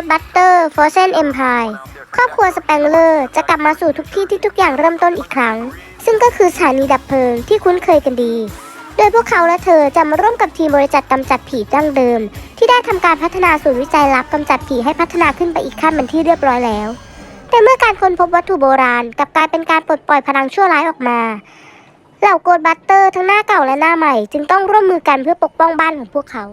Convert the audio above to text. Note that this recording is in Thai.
ดบัตเตอร์ฟอร์เซนเอ็มพายครอบครัวสแปงเลอร์จะกลับมาสู่ทุกที่ที่ทุกอย่างเริ่มต้นอีกครั้ง ซึ่งก็คือสถานีดับเพลิงที่คุ้นเคยกันดี โดยพวกเขาและเธอจะมาร่วมกับทีมบริษัทกำจัดผีดั้งเดิม ที่ได้ทำการพัฒนาศูนย์วิจัยลับกำจัดผีให้พัฒนาขึ้นไปอีกขั้นเป็นที่เรียบร้อยแล้ว แต่เมื่อการค้นพบวัตถุโบราณกลับกลายเป็นการปลดปล่อยพลังชั่วร้ายออกมาเหล่าโกดบัตเตอร์ทั้งหน้าเก่าและหน้าใหม่ จึงต้องร่วมมือกันเพื่อปกป้องบ้านของพวกเขา